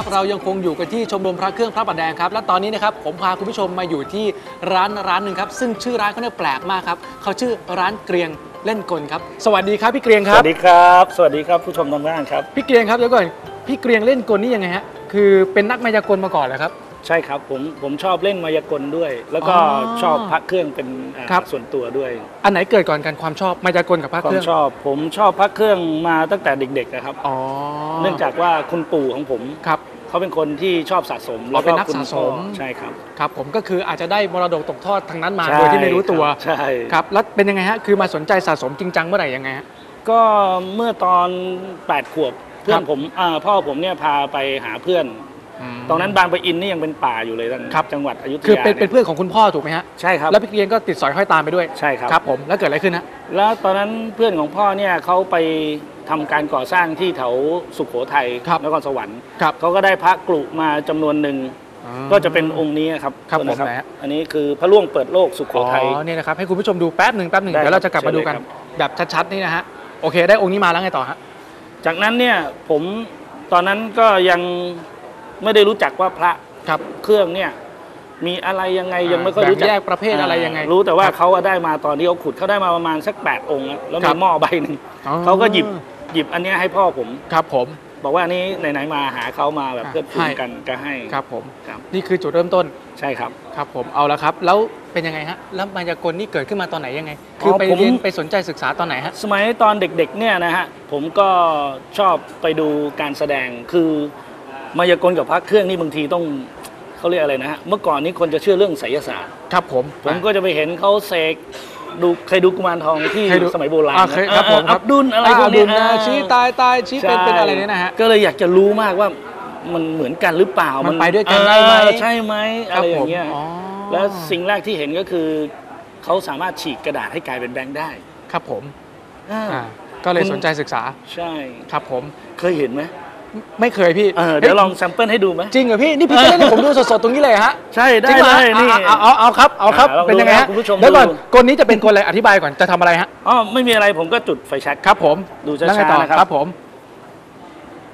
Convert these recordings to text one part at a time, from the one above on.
ครับเรายังคงอยู่กันที่ชมรมพระเครื่องพระประแดงครับและตอนนี้นะครับผมพาคุณผู้ชมมาอยู่ที่ร้านร้านหนึ่งครับ ซึ่งชื่อร้านเขาเนี่ยแปลกมากครับเขาชื่อร้านเกรียงเล่นกลครับ สวัสดีครับพี่เกรียงคสรับ วัสดีครับ สวัสดีครับผู้ชมทางบ้านครับ พี่เกรียงครับเดี๋ยวก่อนพี่เกรียงเล่นกลนี่ยังไงฮะคือเป็นนักมายากลมาก่อนเหรอครับ ใช่ครับผมผมชอบเล่นมายากลด้วย แล้วก็อ๋อ ชอบพระเครื่องเป็นอ่าครับ ส่วนตัวด้วยอันไหนเกิดก่อนกันความชอบมายากลกับพระควาเคมรื่องชอบ ผมชอบพระเครื่องมาตั้งแต่เด็กๆนะครับ อ๋อเนื่องจากว่าคุณปู่ของผมครับ เขาเป็นคนที่ชอบสะสมอ๋อเป็นนักคุณสะสมพ่อใช่ครับครับผมก็คืออาจจะได้มรดกตกทอดทางนั้นมาใช่โดยที่ไม่รู้ตัวใช่ครับแล้วเป็นยังไงฮะคือมาสนใจสะสมจริงจังเมื่อไหร่ยังไงฮะ ก็เมื่อตอน 8 ขวบ เพื่อครันบผมอ่าพ่อผมเนี่ยพาไปหาเพื่อน ตอนนั้นบางปะอินนี่ยังเป็นป่าอยู่เลยตอนครับจังหวัดอยุธยาคือเป็นเป็นยเพื่อนของคุณพ่อถูกไหมฮะใช่ครับแล้วพี่เกรียงก็ติดสอยห้อยตามไปด้วยใช่ครับครับผมแล้วเกิดอะไรขึ้นฮะแล้วตอนนั้นเพื่อนของพ่อเนี่ยเขาไปทำการก่อสร้างที่แถวสุขโขทัยครับนครสวรรค์ครับเขาก็ได้พระกลุมาจำนวนหนึ่งก็จะเป็นองค์นี้ครับครับตัวผมนะไหนฮะอันนี้คือพระล่วงเปิดโลกสุขโขอ๋อทัยเนี่ยนะครับให้คุณผู้ชมดูแป๊บหนึ่งแป๊บหนึ่งได้เดี๋ยวเราจะกลับมาดูกันเชิญเลยครับแบบชัดๆนี่นะฮะโอเค ได้องค์นี้มาแล้วไงต่อฮะจากนั้นเนี่ยผมตอนนั้นก็ยัง ไม่ได้รู้จักว่าพระครับเครื่องเนี่ยมีอะไรยังไงยังไม่ค่อยรู้จักแบ่งแยกประเภทอะไรยังไง รู้แต่ว่าครับเขาอะได้มาตอนที่เขาขุดเขาได้มาประมาณสัก8องค์อะแล้วครัมีบหม้อใบหนึ่งอ๋อเขาก็หยิบหยิบอันเนี้ยให้พ่อผมครับผม บอกว่าอันนี้ไหนๆมาหาเขามาแบบอะเพื่อนฝูงให้กันก็ให้ครับผมครับนี่คือจุดเริ่มต้นใช่ครับครับผมเอาละครับ แล้วเป็นยังไงฮะแล้วมายากลนี่เกิดขึ้นมาตอนไหนยังไง คืออไปผมเรียนไปสนใจศึกษาตอนไหนฮะสมัยตอนเด็กๆเนี่ยนะฮะผมก็ชอบไปดูการแสดงคือ มายากลกับพระเครื่องนี่บางทีต้องเขาเรียกอะไรนะฮะเมื่อก่อนนี้คนจะเชื่อเรื่องไสยศาสตร์ครับผม ผมก็จะไปเห็นเขาเสกดูเคยดูกุมารทองที่เคยดูสมัยโบราณอ่าเคยครับผมเอออับดุลอะไรพวกดุเนี้ลยนะเออชี้ตายตายชี้เป็นใช่เป็นอะไรเนี่ยนะฮะ ก็เลยอยากจะรู้มากว่ามันเหมือนกันหรือเปล่า มัมันไปด้วยกันได้ไหม เออใช่ไหมอะไรอย่างเงี้ยครับผมอ๋อแล้วสิ่งแรกที่เห็นก็คือ เขาสามารถฉีกกระดาษให้กลายเป็นแบงค์ได้ครับผมอ่าอ่าก็เลยสนใจศึกษาใช่ ครับผม เคยเห็นไหม ไม่เคยพี่เออเดี๋ยวลองแซมเปิลให้ดูไหมจริงเหรอพี่นี่พี่จะเล่นให้ผมดูสดๆตรงนี้เลยฮะใช่ได้จริงเหรเลอยนี่เอาเอาเอาครับเอาครับอ่าลองดูเป็นยังไงฮะนะคุณผู้ชมเดี๋ยวก่อนดูกลนี้จะเป็นกลอะไรอธิบายก่อนจะทำอะไรฮะอ๋อไม่มีอะไรผมก็จุดไฟแช็กครับ ผมดูช้าๆแล้วไงต่อนะครับครับผม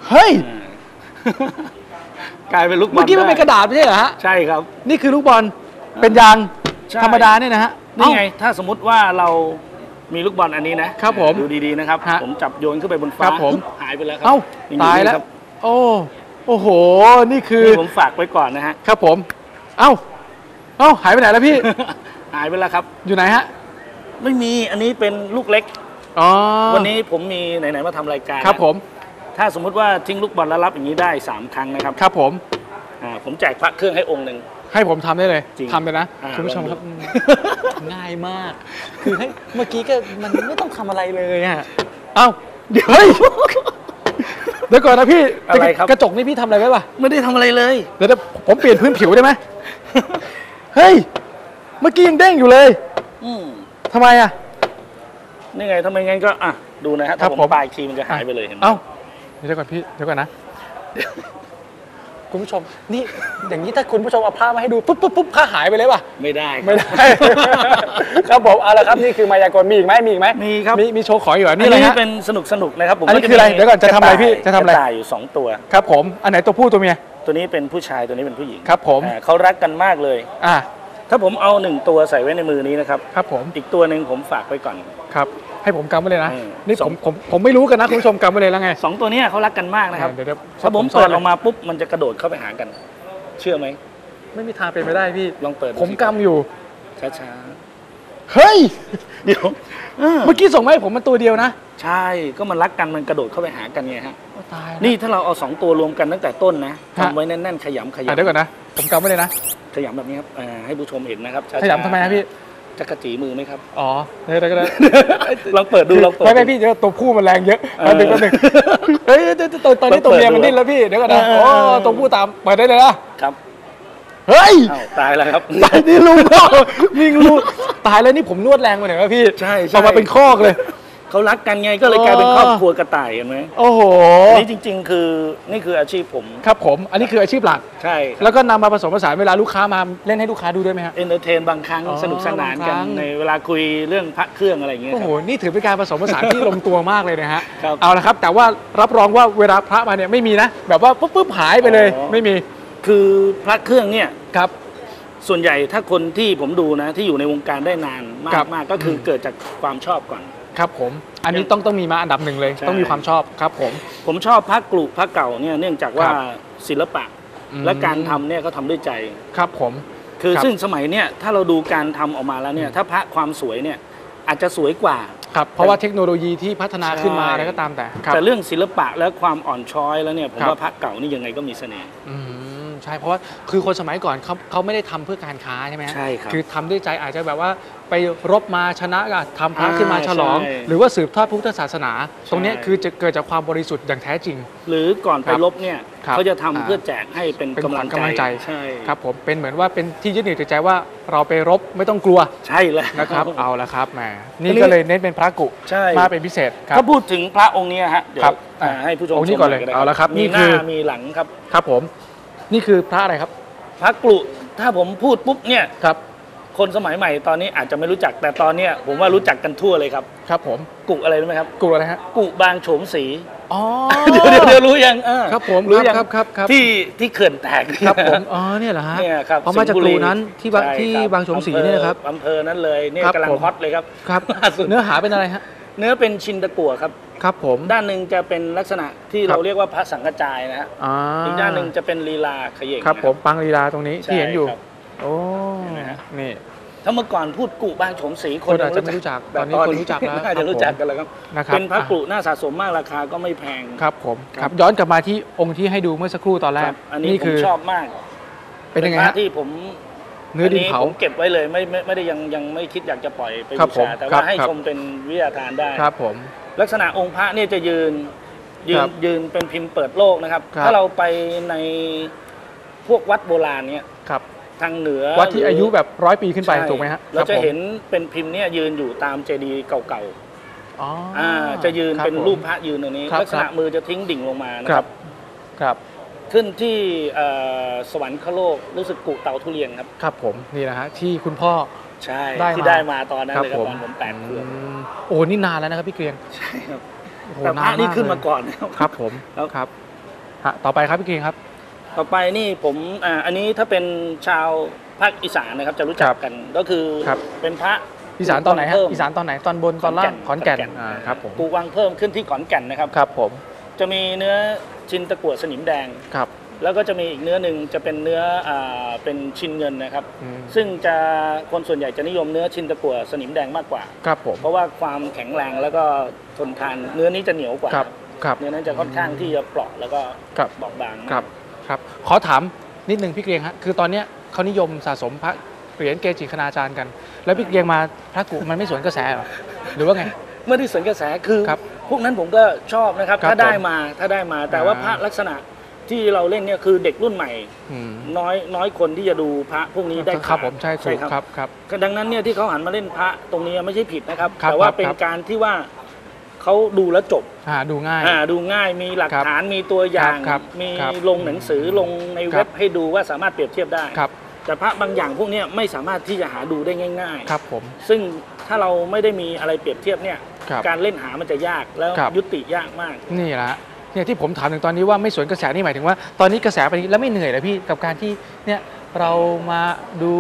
เฮ้ยกลายเป็นลูกบอลเมื่อกี้มันเป็นกได้ระดาษไม่ใช่เหรอฮะใช่ครับ นี่คือลูกบอลเป็นยางใช่ธรรมดาเนี่ยนะฮะนี่ไงเอ้าถ้าสมมติว่าเรามีลูกบอลอันนี้นะครับผมดูดีๆนะครับฮะผมจับโยนขึ้นไปบนฟ้าครับผมปุ๊บหายไปแล้วครัเอ้านี่ตายแล้ว ครับโอ้โอ้โห นี่คือ นี่ผมฝากไว้ก่อนนะฮะ ครับผม เอ้า เอ้า หายไปไหนแล้วพี่ หายไปแล้วครับ อยู่ไหนฮะ ไม่มีอันนี้เป็นลูกเล็ก อ๋อวันนี้ผมมีไหนๆมาทำรายการครับผม ถ้าสมมุติว่าทิ้งลูกบอลแล้วรับอย่างนี้ได้สามครั้งนะครับครับผม อ่าผมแจกพระเครื่องให้องค์หนึ่ง ให้ผมทำได้เลยจริงทำเลยนะ อ่าคุณผู้ชมลองดูครับอืมง่ายมาก คือให้เมื่อกี้ก็มันไม่ต้องทำอะไรเลยอะ เอ้า เดี๋ยวเฮ้ย เดี๋ยวก่อนนะพี่อะไรครับ กระจกนี่พี่ทำอะไรไว้ป่ะไม่ได้ทำอะไรเลย เดี๋ยวเดี๋ยวผมเปลี่ยนพื้นผิวได้ไหม เฮ้ย เมื่อกี้ยังเด้งอยู่เลยอืมทำไมอะ นี่ไงทำไมงั้นก็อะดูนะฮะครัถ้าบผม ผมปลายทีมันจะหายไปเลยเห็นไหมเอ้าเดี๋ยวก่อนพี่เดี๋ยวก่อนนะ คุณผู้ชม นี่อย่างนี้ถ้าคุณผู้ชมเอาผ้ามาให้ดูปุ๊บปุ๊บปุ๊บผ้าหายไปเลยป่ะ ไม่ได้ครับไม่ได้ ครับผมเอาละครับนี่คือมายากลมีอีกไหมมีอีกไหมมีครับ มีมีโชว์ของอยู่เหรออันนี่อะไรนี้ฮะ เป็นสนุกสนุกๆนะครับผมอันนี้ก็จคืออะไรมีเดี๋ยวก่อนจะทำอะไรพี่จะทำอะไร กต่ายอยู่สองตัว ครับผม อันไหนตัวผู้ตัวเมีย ตัวนี้เป็นผู้ชายตัวนี้เป็นผู้หญิงครับผม อ่าเขารักกันมากเลย อ่าถ้าผมเอาหนึ่งตัวใส่ไว้ในมือนี้นะครับ ครับผม อีกตัวหนึ่งผมฝากไว้ก่อน ครับ ให้ผมกำไว้เลยนะเออนี่สผองมผมผมไม่รู้กันนะคุณผู้ชมกำไว้เลยแล้วไงสองตัวเนี้เขารักกันมากนะครับเดี๋ยวเดี๋ยวถ้าผมซ่เปินดออกมาปุ๊บมันจะกระโดดเข้าไปหากัน เชื่อไหมไม่มีทางเป็นไปได้พี่ลองเปิดดูผมสิกำอยู่ ช้าเฮ้ย ๆเดี๋ยวเออเมื่อกี้ส่งมาให้ผมมันตัวเดียวนะใช่ก็มันรักกันมันกระโดดเข้าไปหากันไงฮะโอ้ตายแล้วนี่ ถ้าเราเอาสองตัวรวมกันตั้งแต่ต้นนะฮะ ทำไว้แน่นๆขยำขอะยำเดี๋ยวก่อนนะ ผมกำไว้เลยนะ ขยำแบบนี้ครับอ่าให้ผู้ชมเห็นนะครับช้าๆขยำทำไมครับพี่ จักระจีมือไหมครับ อ๋อเดี๋ยวเดี๋ยวเดี๋ยวลองเปิดดูลองเปิดไม่ไม่ดูพี่เดี๋ยวตัวผู้มันแรงเยอะเออแป๊บนึงแป๊บนึงเฮ้ยเดี๋ยวเดี๋ยวตอนตอนนี้ต้ตัอวงเปิดเมียมันดูดิ้นแล้วพี่เดี๋ยวก่อนนะเออโอ้เออตัวผู้ตามเปิดได้เลยนะครับเฮ้ยอ้าวตายแล้วครับตายนี่ลุงพ่อมิงลุงตายแล้วนี่ผมนวดแรงไปหน่อยวะพี่ใช่ใช่ออกมาเป็นคอกเลย เขาเขารักกันไงก็เลยกลายเป็นครอบครัวกระต่ายเห็นไหมโอ้โหอันนี้จริง ๆ คือนี่คืออาชีพผมครับผม อันนี้คืออาชีพหลัก ใช่แล้วก็นำมาผสมผสานเวลาลูกค้ามาเล่นให้ลูกค้าดูด้วยไหมฮะ เอนเตอร์เทนบางครั้งอ๋อสนุกสนานกับานงครั้ง ในเวลาคุยเรื่องพระเครื่องอะไรอย่างเงี้ยโอ้คโหรับนี่ถือเป็นการผสมผสานที่ ลงตัวมากเลยนะฮะ ครับเอาละครับ แต่ว่ารับรองว่าเวลาพระมาเนี่ยไม่มีนะ แบบว่าปุ๊บปุ๊บหายไปเลย อ๋อ ไม่มี คือพระเครื่องเนี่ย ครับ ส่วนใหญ่ถ้าคนที่ผมดูนะที่อยู่ในวงการได้นานมาครักบ มากก็คืออมเกิดจากความชอบก่อน ครับผม อันนี้ต้องต้องมีมาอันดับหนึ่งเลย ใช่ ต้องมีความชอบครับผม ผมชอบพระกลุพระเก่าเนี่ยเนื่องจากว่าครับศิลปะอืม และการทำเนี่ยเขาทำด้วยใจ ครับผม คือครับ ซึ่งสมัยเนี่ยถ้าเราดูการทำออกมาแล้วเนี่ยถ้าพระความสวยเนี่ยอาจจะสวยกว่า ครับ เพราะว่าเทคโนโลยีที่พัฒนาขึ้นมาใช่ อะไรก็ตามแต่ครับ แต่เรื่องศิลปะและความอ่อนช้อยแล้วเนี่ยผมครับ ว่าพระเก่านี่ยังไงก็มีเสน่ห์ อืม ใช่เพราะว่าคือคนสมัยก่อนเขาเขาไม่ได้ทำเพื่อการค้าใช่ไหมฮะใช่ครับคือทำด้วยใจอาจจะแบบว่าไปรบมาชนะก็ทำพระอ่าขึ้นมาฉลอง ใช่หรือว่าสืบทอดพระพุทธศาสนา ตรงเนี้ยใช่ คือจะเกิดจากความบริสุทธิ์อย่างแท้จริง หรือก่อนไปครับรบเนี่ยครับเขาจะทำอ่าเพื่อแจกให้เป็นเป็นกำลังขวัญกำลังใจใช่ครับผมเป็นเหมือนว่าเป็นที่ยึดเหนี่ยวจิตใจว่าเราไปรบไม่ต้องกลัวใช่แล้ว นะครับ เอาละครับแหมนี่อันนี้ก็เลยเน้นเป็นพระกุใช่ มาเป็นพิเศษครับ ถ้าพูดถึงพระองค์เนี้ฮะเดี๋ยวครับอ่าอ่าให้ผู้ชมองค์นี้ชมก่อนเลยหยได้เอาละครับมีนี่หคืน้าอ มีหลังครับ ครับผม นี่คือพระอะไรครับ พระกลุถ้าผมพูดปุ๊บเนี่ยครับ คนสมัยใหม่ตอนนี้อาจจะไม่รู้จักแต่ตอนเนี้ยผมว่ารู้จักกันทั่วเลยครับ ครับผมกุอะไรรู้ไหมครับ กุอะไรฮะกุบางโฉมศรีอ๋อเดี๋ยวเดี๋ยวเดี๋ยวรู้ยังเออครับผมรู้ยังครับครับครับที่ที่เขื่อนแตกครับผมอ๋อเนี่ยเหรอฮะเนี่ยครับเพราะมาจากสิงห์กบุรูนั้นที่บางใช่ที่ครับบางโฉมศรีเนี่ยนะครับอำเภอนั้นเลยเนี่ยครับกำลังผมฮอตเลยครับครับล่าสุดเนื้อหาเป็นอะไรฮะเนื้อเป็นชินตะกั่วครับ ครับผม ด้านหนึ่งจะเป็นลักษณะที่ครับเราเรียกว่าพระสังฆจายนะฮะอ่าอีกด้านหนึ่งจะเป็นลีลาเขย่งครับนะผมปังลีลาตรงนี้ใช่ที่เห็นอยู่ครับโอ้เห็นไหมฮะนี่ถ้าเมื่อก่อนพูดกุบางโฉมศรีคนอาจจะไม่รู้จักตอนนี้คนรู้จักแล้วน่าจะรู้จักกันแล้วครับนะครับเป็นพระอะกุน่าสะสมมากราคาก็ไม่แพงครับผมครับครับย้อนกลับมาที่องค์ที่ให้ดูเมื่อสักครู่ตอนแรคกรับอันนี้ผมคือชอบมาก เป็นยังไงพฮะระที่ผมเนื้อดินเผาผมเก็บไว้เลยไม่ไม่ไม่ได้ยังยังไม่คิดอยากจะปล่อยไปครับบูชาผมแต่ครัว่าบให้ครับชมเป็นวิทยาทานได้ครับผม ลักษณะองค์พระเนี่ยจะยืนยืครันบยืนเป็นพิมพ์เปิดโลกนะครับ ครับ ถ้าเราไปในพวกวัดโบราณเนี่ยครับ ทางเหนือวัดที่หรือายุแบบร้อยปีขึ้นไปใช่ถูกไหมฮะเราคจะบผมเห็นเป็นพิมพ์เนี่ยยืนอยู่ตามเจดีย์เก่าอ๋อๆอ่าอ่าจะยืนคบเป็นผมรูปพระยืนตรงนี้ ครับลักษณะมือจะทิ้งดิ่งลงมานะคครัรับบ ครับ ขึ้นที่เอ่อสวรรคโลกรู้สึกกุเตาทุเรียนครับ ครับผมนี่นะฮะที่คุณพ่อ ใช่ได้ที่มาได้มาตอนนั้นครับเลยครับผม ตอนผมแปดขวบอืมโอ้นี่นานแล้วนะครับพี่เกรียงใช่ครับโอ้โหแต่พระนี่กขึ้นมาเลยก่อนนะครับ ครับผมครับครับฮะต่อไปครับพี่เกรียงครับ ต่อไปนี่ผมอ่าอันนี้ถ้าเป็นชาวภาคอีสานนะครับจะรู้จัคกรับกันก็คือครับ เป็นพระ อีสานตอนไหนฮะเพิ่ม อีสานตอนไหนตอนบนตอนล่างขอนแก่นอ่าครับผมปูวังเพิ่มขึ้นที่ขอนแก่นนะครับ ครับผมจะมีเนื้อชินตะกั่วสนิมแดง ครับ แล้วก็จะมีอีกเนื้อหนึ่งจะเป็นเนื้ออ่าเป็นชินเงินนะครับ อืมซึ่งจะคนส่วนใหญ่จะนิยมเนื้อชินตะกั่วสนิมแดงมากกว่า ครับผมเพราะว่าความแข็งแรงแล้วก็ทนทานเนื้อนี้จะเหนียวกว่า ครับครับ เนื้อนั้นจะค่อนข้างที่จะเปราะแล้วก็ครับ บอบบางครับครับ ขอถามนิดนึงพี่เกรียงฮะคือตอนเนี้ยเขานิยมสะสมพระเหรียญเกจิคณาจารย์กัน แล้วพี่เกรียงมาพระกุมันไม่สวนกระแสเหรอหรือว่าไง เมื่อที่สวนกระแสคือ ครับพวกนั้นผมก็ชอบนะครับ ครับถ้าได้ผมมาถ้าได้มาแต่ว่าอ่า พระลักษณะ ที่เราเล่นเนี่ยคือเด็กรุ่นใหม่ อืมน้อยน้อยคนที่จะดูพระพวกนี้ได้ครับขาดผมใช่ถูกครับครับครับ ดังนั้นเนี่ยที่เขาหันมาเล่นพระตรงนี้ไม่ใช่ผิดนะครับ ครับแต่ว่าครับเป็นครับ การที่ว่าเขาดูแล้วจบอ่าดูง่าย อ่าดูง่ายมีหลักครับฐานมีตัวอย่าง ครับมีครับลงหนังสือลงในครัเว็บบให้ดูว่าสามารถเปรียบเทียบได้ ครับแต่พระบางอย่างพวกเนี้ยไม่สามารถที่จะหาดูได้ง่าย ครับผม ๆ ซึ่งถ้าเราไม่ได้มีอะไรเปรียบเทียบเนี่ย ครับการเล่นหามันจะยากแล้วครับ ยุติยากมาก นี่แหละฮะ เนี่ยที่ผมถามถึงตอนนี้ว่าไม่สวนกระแสนี่หมายถึงว่าตอนนี้กระแสไปนี้แล้วไม่เหนื่อยเหรอพี่กับการที่เนี่ยเรามาดู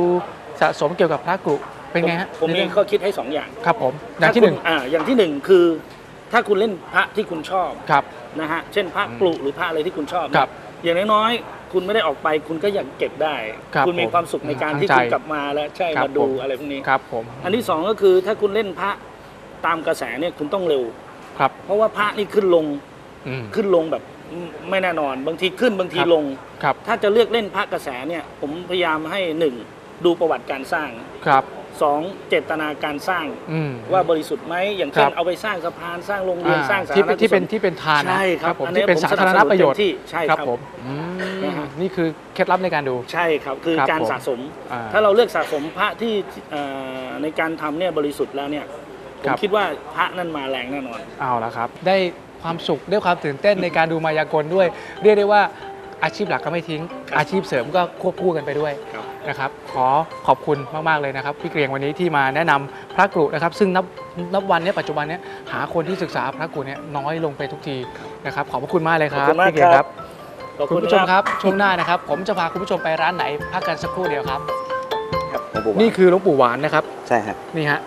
สะสมเกี่ยวกับพระกรุเป็นไงฮะผมในมีเรื่องข้อคิดให้สองอย่างครับผมอย่างที่หนึ่งถ้คุณอ่าอย่างที่หนึ่งคือ ถ้าคุณเล่นพระที่คุณชอบครับนะฮะเช่นพระอืมกลุหรือพระอะไรที่คุณชอบครับอย่างน้อยๆ คุณไม่ได้ออกไปคุณก็อยากเก็บได้ครับคุณมีผมความสุขในการทางที่ใจคุณกลับมาแล้วใช่ครับมาดูผมอะไรพวกนี้ครับผมอันที่สองก็คือถ้าคุณเล่นพระตามกระแสเนี่ยคุณต้องเร็วครับ เพราะว่าพระนี่ขึ้นลง อืมขึ้นลงแบบไม่แน่นอน บางทีขึ้นบางทีครับลง ครับ ถ้าจะเลือกเล่นพระกระแสเนี่ย ผมพยายามให้หนึ่งดูประวัติการสร้างครับ สองเจตนาการสร้าง อืม ว่าบริสุทธิ์ไหมอย่างเช่นครับ เอาไปสร้างสะพานสร้างโรงเรียนอ่าสร้างสาที่ธารเป็ณนที่เป็นกุศล ที่เป็นทานนะใช่ครับผมอันนี้ที่เป็นผมสาธารณประโยชน์สนับสนุนเต็มที่ใช่ครับผมอืมนะฮะ นี่คือเคล็ดลับในการดู ใช่ครับ คือครับการผม สะสม อ่าถ้าเราเลือกสะสมพระที่เอ่อในการทำเนี่ยบริสุทธิ์แล้วเนี่ยผผมคิดว่าพระนั่นมาแรงแน่นอน เอาละครับ ได้ ความสุขได้ความตื่นเต้นในการดูมายากลด้วย เรียกได้ว่าอาชีพหลักก็ไม่ทิ้งครับอาชีพเสริมก็ควบคู่กันไปด้วยครับนะครับ ขอขอบคุณมาก ๆ เลยนะครับ พี่เกรียงวันนี้ที่มาแนะนำพระกรุนะครับ ซึ่งนับนับวันเนี้ยปัจจุบันเนี้ยหาคนที่ศึกษาพระกรุเนี่ยน้อยลงไปทุกทีนะครับ ขอบพระคุณมากเลยคขอบรับคุณมากพี่เกรียงคครัรับบขอบคุณคุณผู้ชมคครับรับช่วงหน้านะครับ ผมจะพาคุณผู้ชมไปร้านไหนพักกันสักครู่เดียวครับครับหลวงปู่หวานนี่คือหลวงปู่หวานนะครับใช่ฮะนี่ฮะ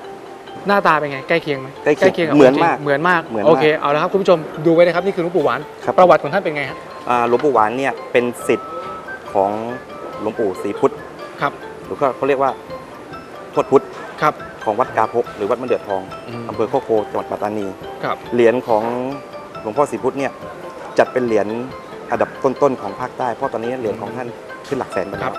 หน้าตาเป็นไงใกล้เคียงไหมใกล้เคียงบเหมือนขงจริงมากเหมือนมากเหมือนมากโอเคเอาละครับคุณผู้ชมดูไว้นะครับนี่คือหลวงปู่หวานครับ ประวัติของท่านเป็นไงฮะอ่าหลวงปู่หวานเนี่ยเป็นสิทธิ์ของหลวงปู่ศรีพุทธครับหรือก็เขาเรียกว่าทวดพุทธครับของวัดกาพกหรือวัดมะเดือดทองอืมอำเภอโคกโกจังหวัดปัตตานี ครับเหรียญของหลวงพ่อศรีพุทธเนี่ยจัดเป็นเหรียญอันดับต้นๆของภาคใต้เพราะตอนนี้เหรียญของท่านขึ้นหลักแสนไปครัแล้วบ